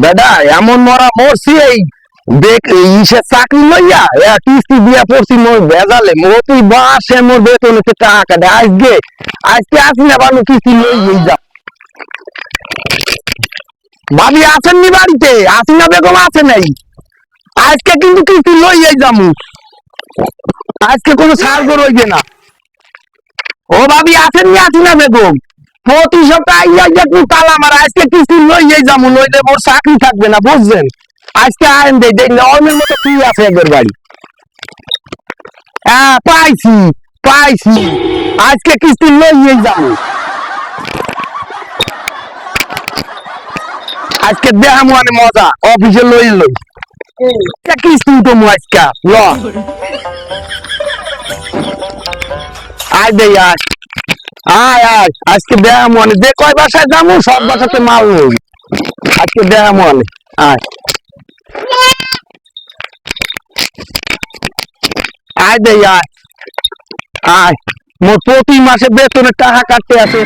বেটা এমন মরা মরছি এই ইসে চাকরি লইয়া পড়ছি তুই দে, আজকে আজকে আসি না লই যা। আছে নাই। কিন্তু কিস্তি লই যামু। আজকে কোনো সার্গ রইবে না। ও ভাবি, আছেন আসিনা বেগম? প্রতি সপ্তাহে আজকে কিস্তি লই যামু লইলে মোর চাকরি থাকবে না, বুঝছেন? আজকে আইন দেই নর্মের মতো কি আছে একবার বাড়ি? হ্যাঁ পাইছি পাইছি। আজকে কিস্তি লই যাব। আজকে দেখাম মানে মজা, অফিসে লই লই। কিস্তি তো আজকে, ল। আয় দে আয়। আয় আয় আজকে দেখাম মানে যে কয় বাসায় যাব? সব বাসাতে মাল লই আজকে দেখাম মানে আয়। আয় দে আয়। আয়। মোর প্রতি মাসে বেতনের টাকা কাটতে আছে।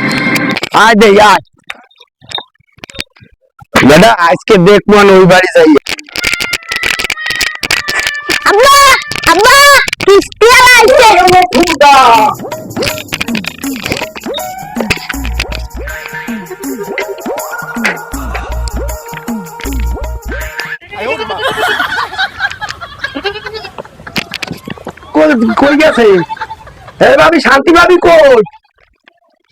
আয় দে আয়। দাদা আজকে দেখব ওই বাড়ি যাই কই গেছে? ভাবি, শান্তি ভাবি কই?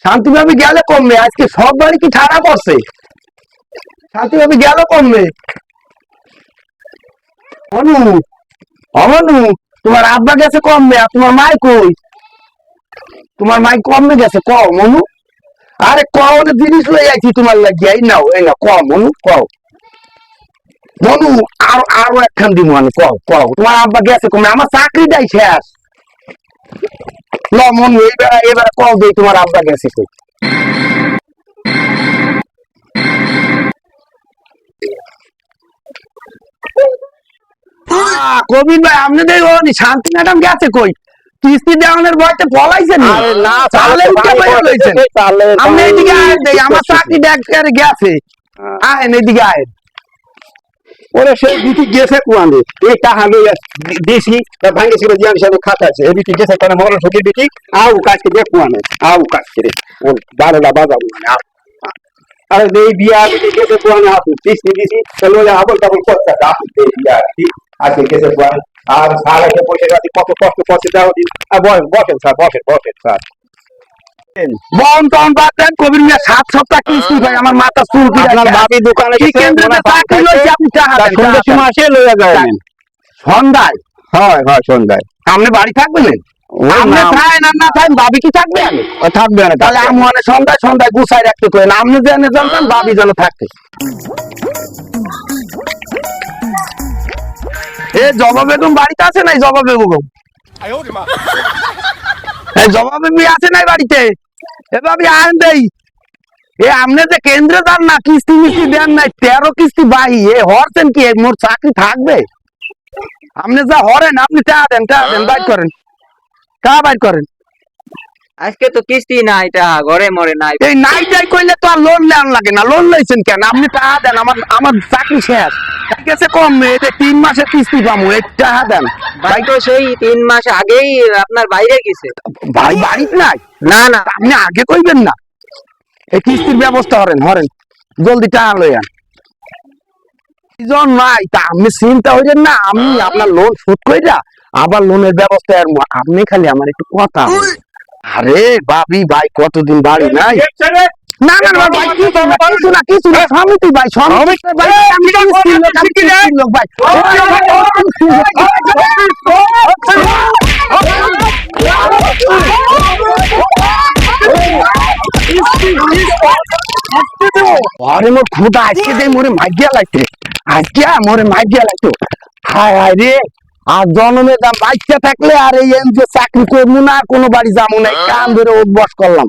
শান্তি ভাবি গেলে কমবে, আজকে সব বাড়ি কি ঠাড়া করছে শান্তি ভাবি গেল কমবে। অনু অমনু তোমার আব্বা গেছে কমবে, আর তোমার মাই কই? তোমার মাই কমবে গেছে, কও, মনু। আরে না জিনিস লই আইছি তোমার লাগিয়ে। এই নাও এই নাও, কও, মনু কও। মনু, আর, আরও একখান দিন মানে কও কও। তোমার আব্বা গেছে কমবে, আমার চাকরিটাই শেষ। ল মনু এবার এবার কও দেই তোমার আব্বা গেছে কবির ভাই আপনাদের ওই শান্তি ম্যাডাম গেছে কই? কিস্তি দেওয়ানোর ভয়তে পলাইছে নি? না, তাহলে উঠে তাহলে বেরিয়ে আপনি এদিকে আয়েন দেই আমার চাকরি ডাক্তার গেছে। আয়েন এদিকে আয়েন ওরে সেই দিকে গেছে কুয়ানে এই টাকা লই দিছি তার ভাঙ্গে ছিল জিয়ান সাহেব খাতা আছে। এদিকে গেছে তার মরণ সকির দিকে আউ কাজকে দেখ কুয়ানে আউ কাজকে রে ও বারোটা বাজাবো মানে আউ আরে এই বিয়া দিকে গেছে কুয়ানে আসু কিস্তি দিছি তাহলে ওই আবল তাবল করতে আসু এই বিয়া আজকে গেছে কুয়ানে আর বসে গেছে কত কষ্ট করছে দেওয়া দিন। আর বসেন স্যার, বসেন বসেন স্যার। বন তন বাদ দেন কবির মিয়া সাত সপ্তাহ কিস্তি ভাই? আমার মাথা চুল আপনার ভাবি দোকানে কি কেন্দ্রে চাকরি লইছে আপনি টাকা দেন, সন্ধ্যের সময় আসে লইয়া সন্ধ্যায়? হয় হয় সন্ধ্যায়। আপনি বাড়ি থাকবেন ওই আপনি থাকেন আর না থাকেন ভাবি কি থাকবে আমি থাকবে না তাহলে আমি মানে সন্ধ্যায় সন্ধ্যায় গুছাই রাখতে করেন। আপনি ভাবি যেন থাকতে এ জবা বেগম বাড়িতে আছে নাই জবা বেগম এই জবা বেগম আছে নাই বাড়িতে? এ ভাবি আন দেই। এ আপনি যে কেন্দ্রে যান না কিস্তি মিস্তি দেন নাই, তেরো কিস্তি বাহি। এ, হরছেন কি? মোর চাকরি থাকবে? আপনি যা হরেন, আপনি চা দেন চা দেন, বাইর করেন। টাকা বাইর করেন। আজকে তো কিস্তি নাই তা ঘরে মরে নাই। এই নাই যাই কইলে তো আর লোন নেন লাগে না। লোন লইছেন কেন? আপনি টাকা দেন আমার আমার চাকরি শেষ। ঠিক আছে কম এটা তিন মাসের কিস্তি পাবো এই টাকা দেন। ভাই তো সেই তিন মাস আগেই আপনার বাইরে গেছে। ভাই বাড়িতে নাই? না না। আপনি আগে কইবেন না। এই কিস্তির ব্যবস্থা করেন হরেন জলদি টাকা লইয়ান জন নাই তা আপনি চিন্তা হইলেন না। আমি আপনার লোন শোধ কইরা আবার লোনের ব্যবস্থা আর আপনি খালি আমার একটু কথা। আরে বাবি ভাই কতদিন বাড়ি নাই? না না না ভাই কিছু না কিছু না কিছু না সমিতি ভাই সমিতি ভাই আমি কিস্তির লোক, আমি কিস্তির লোক ভাই। আরে মোর খুদা আজকে দে মোরে মাইগিয়া লাগছে আজকে মোরে মাইগিয়া লাগতো হায় হায় রে। আর জনমে দাম বাচ্চা থাকলে আর এই যে চাকরি করব না, কোনো বাড়ি যাব না। কান ধরে অভ্যাস করলাম।